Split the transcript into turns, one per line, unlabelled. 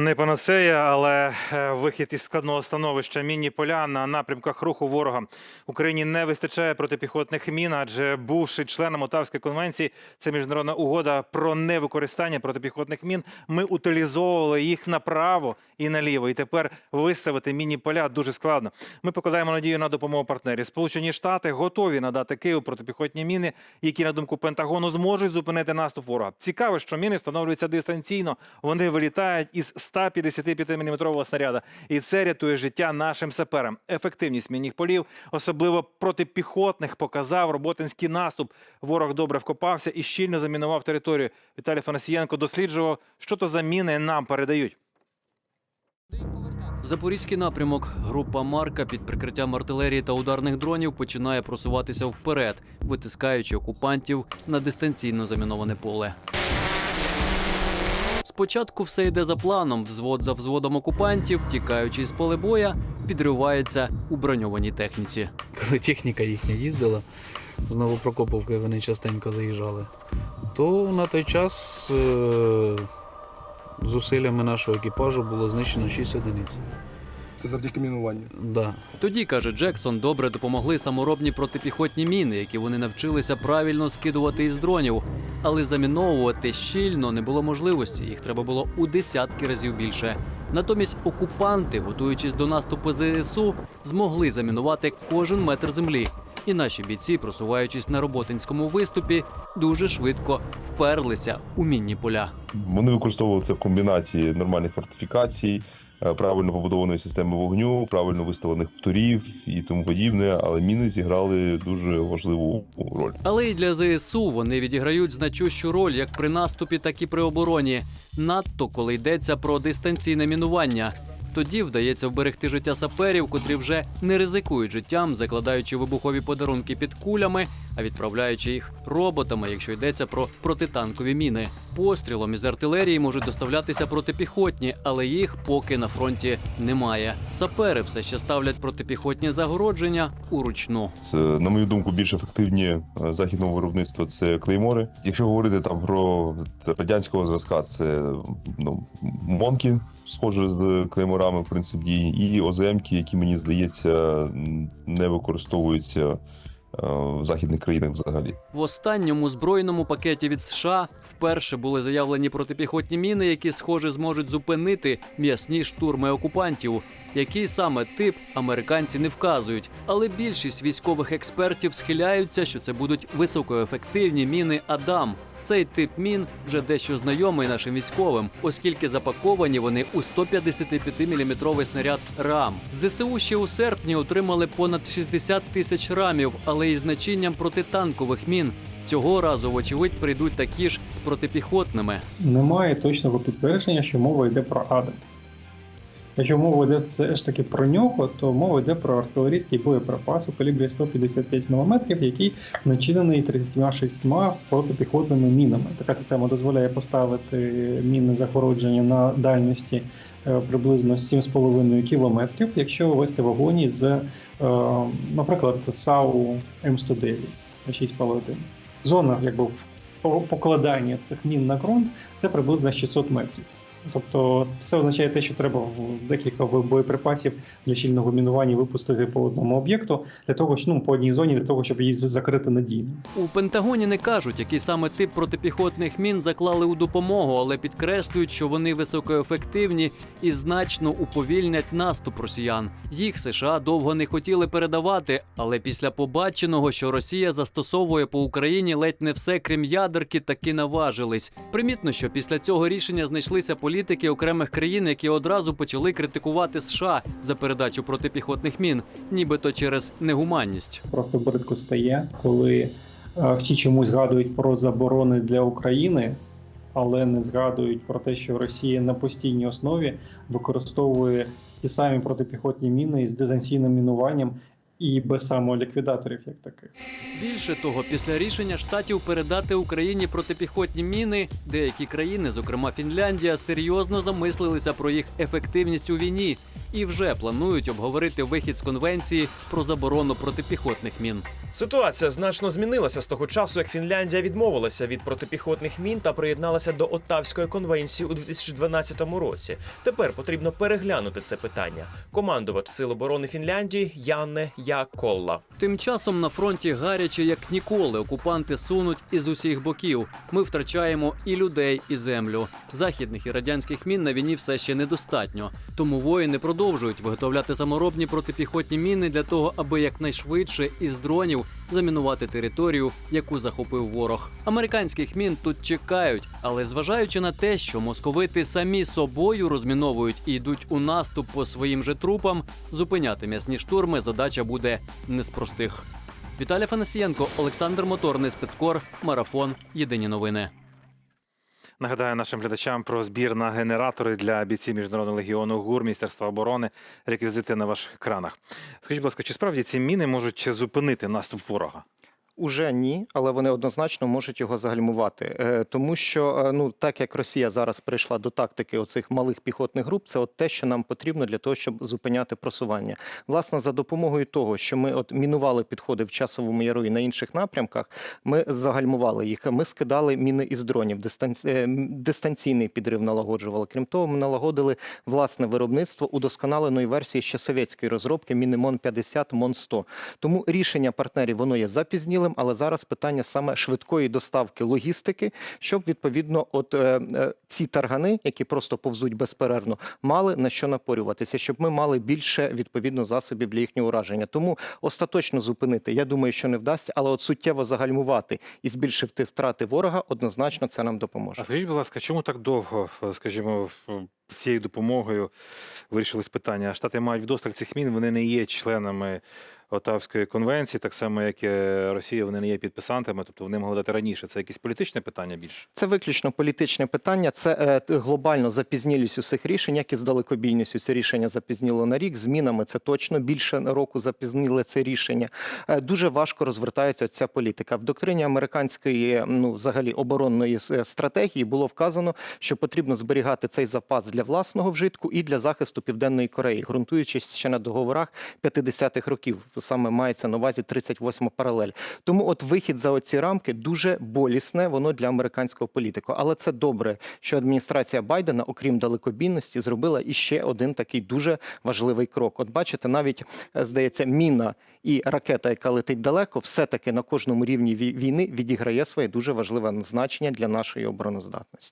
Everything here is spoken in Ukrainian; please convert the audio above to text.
Не панацея, але е, вихід із складного становища мінні поля на напрямках руху ворога Україні не вистачає протипіхотних мін, адже бувши членом Отавської конвенції, це міжнародна угода про невикористання протипіхотних мін. Ми утилізовували їх направо і наліво. І тепер виставити мінні поля дуже складно. Ми покладаємо надію на допомогу партнерів. Сполучені Штати готові надати Києву протипіхотні міни, які на думку Пентагону зможуть зупинити наступ ворога. Цікаво, що міни встановлюються дистанційно. Вони вилітають із 155-мм снаряда, і це рятує життя нашим саперам. Ефективність мінних полів, особливо протипіхотних, показав роботинський наступ. Ворог добре вкопався і щільно замінував територію. Віталій Фанасієнко досліджував, що то за міни нам передають.
Запорізький напрямок. Група Марка під прикриттям артилерії та ударних дронів починає просуватися вперед, витискаючи окупантів на дистанційно заміноване поле. Спочатку все йде за планом. Взвод за взводом окупантів, тікаючи з поле боя, підривається у броньованій техніці.
коли техніка їхня їздила з Новопрокоповки, вони частенько заїжджали, то на той час е- зусиллями нашого екіпажу було знищено 6 одиниць.
Це завдяки мінуванню.
Да.
Тоді каже Джексон, добре допомогли саморобні протипіхотні міни, які вони навчилися правильно скидувати із дронів. Але заміновувати щільно не було можливості. Їх треба було у десятки разів більше. Натомість окупанти, готуючись до наступу ЗСУ, змогли замінувати кожен метр землі. І наші бійці, просуваючись на роботинському виступі, дуже швидко вперлися у мінні поля.
Вони використовували це в комбінації нормальних фортифікацій, правильно побудованої системи вогню, правильно виставлених птурів і тому подібне. Але міни зіграли дуже важливу роль.
Але і для ЗСУ вони відіграють значущу роль як при наступі, так і при обороні. Надто коли йдеться про дистанційне мінування. Тоді вдається вберегти життя саперів, котрі вже не ризикують життям, закладаючи вибухові подарунки під кулями, а відправляючи їх роботами, якщо йдеться про протитанкові міни. Пострілом із артилерії можуть доставлятися протипіхотні, але їх поки на фронті немає. Сапери все ще ставлять протипіхотні загородження уручну.
Це, на мою думку, більш ефективні е, західного виробництва це клеймори. Якщо говорити там про радянського зразка, це ну монки, схоже з клейморами, в принципі, і оземки, які мені здається не використовуються в західних країнах взагалі.
В останньому збройному пакеті від США вперше були заявлені протипіхотні міни, які, схоже, зможуть зупинити м'ясні штурми окупантів. Який саме тип американці не вказують, але більшість військових експертів схиляються, що це будуть високоефективні міни Адам. Цей тип мін вже дещо знайомий нашим військовим, оскільки запаковані вони у 155-мм снаряд РАМ. ЗСУ ще у серпні отримали понад 60 тисяч рамів, але із значенням протитанкових мін. Цього разу, вочевидь, прийдуть такі ж з протипіхотними.
Немає точного підтвердження, що мова йде про Адам. Якщо мова йде все ж таки про нього, то мова йде про артилерійський боєприпас у калібрі 155 мм, який начинений 36 протипіхотними мінами. Така система дозволяє поставити мінне загородження на дальності е, приблизно 7,5 км, якщо вести вогонь із, е, наприклад, САУ М109 на 6,1. Зона якби покладання цих мін на ґрунт це приблизно 600 метрів. Тобто це означає те, що треба декілька боєприпасів для щільного мінування випустити по одному об'єкту для того, ну по одній зоні для того, щоб її закрити надійно.
У Пентагоні не кажуть, який саме тип протипіхотних мін заклали у допомогу, але підкреслюють, що вони високоефективні і значно уповільнять наступ росіян. Їх США довго не хотіли передавати, але після побаченого, що Росія застосовує по Україні ледь не все, крім ядерки, таки наважились. Примітно, що після цього рішення знайшлися політики окремих країн, які одразу почали критикувати США за передачу протипіхотних мін, нібито через негуманність.
Просто бридко стає, коли е, всі чомусь згадують про заборони для України, але не згадують про те, що Росія на постійній основі використовує ті самі протипіхотні міни з дистанційним мінуванням і без самоліквідаторів як таких.
Більше того, після рішення штатів передати Україні протипіхотні міни, деякі країни, зокрема Фінляндія, серйозно замислилися про їх ефективність у війні і вже планують обговорити вихід з конвенції про заборону протипіхотних мін.
Ситуація значно змінилася з того часу, як Фінляндія відмовилася від протипіхотних мін та приєдналася до Оттавської конвенції у 2012 році. Тепер потрібно переглянути це питання. Командувач Сил оборони Фінляндії Янне Яколла.
Тим часом на фронті гаряче як ніколи окупанти сунуть із усіх боків. Ми втрачаємо і людей, і землю. Західних і радянських мін на війні все ще недостатньо. Тому воїни продовжують виготовляти саморобні протипіхотні міни для того, аби якнайшвидше із дронів замінувати територію, яку захопив ворог. Американських мін тут чекають, але зважаючи на те, що московити самі собою розміновують і йдуть у наступ по своїм же трупам, зупиняти м'ясні штурми задача буде не з простих. Віталій Фанасієнко, Олександр Моторний, спецкор, марафон. Єдині новини.
Нагадаю нашим глядачам про збір на генератори для бійців міжнародного легіону ГУР Міністерства оборони. Реквізити на ваших екранах. Скажіть, будь ласка, чи справді ці міни можуть зупинити наступ ворога?
Уже ні, але вони однозначно можуть його загальмувати, Е, тому що е, ну так як Росія зараз прийшла до тактики оцих малих піхотних груп, це от те, що нам потрібно для того, щоб зупиняти просування. Власне, за допомогою того, що ми от мінували підходи в часовому яру і на інших напрямках, ми загальмували їх. Ми скидали міни із дронів, е, дистанційний підрив налагоджували. Крім того, ми налагодили власне виробництво удосконаленої версії ще совєтської розробки міни МОН 50 МОН 100 Тому рішення партнерів воно є запізнілим, але зараз питання саме швидкої доставки логістики, щоб відповідно, от е, е, ці таргани, які просто повзуть безперервно, мали на що напорюватися, щоб ми мали більше відповідно засобів для їхнього ураження. Тому остаточно зупинити, я думаю, що не вдасться, але от суттєво загальмувати і збільшити втрати ворога, однозначно це нам допоможе.
А скажіть, будь ласка, чому так довго, скажімо, з цією допомогою вирішилось питання? Штати мають вдосталь цих мін, вони не є членами Отавської конвенції, так само як і Росія, вони не є підписантами, тобто вони могли дати раніше. Це якесь політичне питання більше?
Це виключно політичне питання. Це е, глобально запізнілість усіх рішень, як і з далекобійністю. Це рішення запізніло на рік. Змінами це точно більше року запізнили це рішення. Е, дуже важко розвертається ця політика. В доктрині американської, ну взагалі оборонної стратегії було вказано, що потрібно зберігати цей запас для власного вжитку і для захисту Південної Кореї, ґрунтуючись ще на договорах 50-х років. Саме мається на увазі 38 паралель. Тому от вихід за оці рамки дуже болісне воно для американського політику. Але це добре, що адміністрація Байдена, окрім далекобійності, зробила іще один такий дуже важливий крок. От бачите, навіть е, здається, міна і ракета, яка летить далеко, все таки на кожному рівні війни відіграє своє дуже важливе значення для нашої обороноздатності.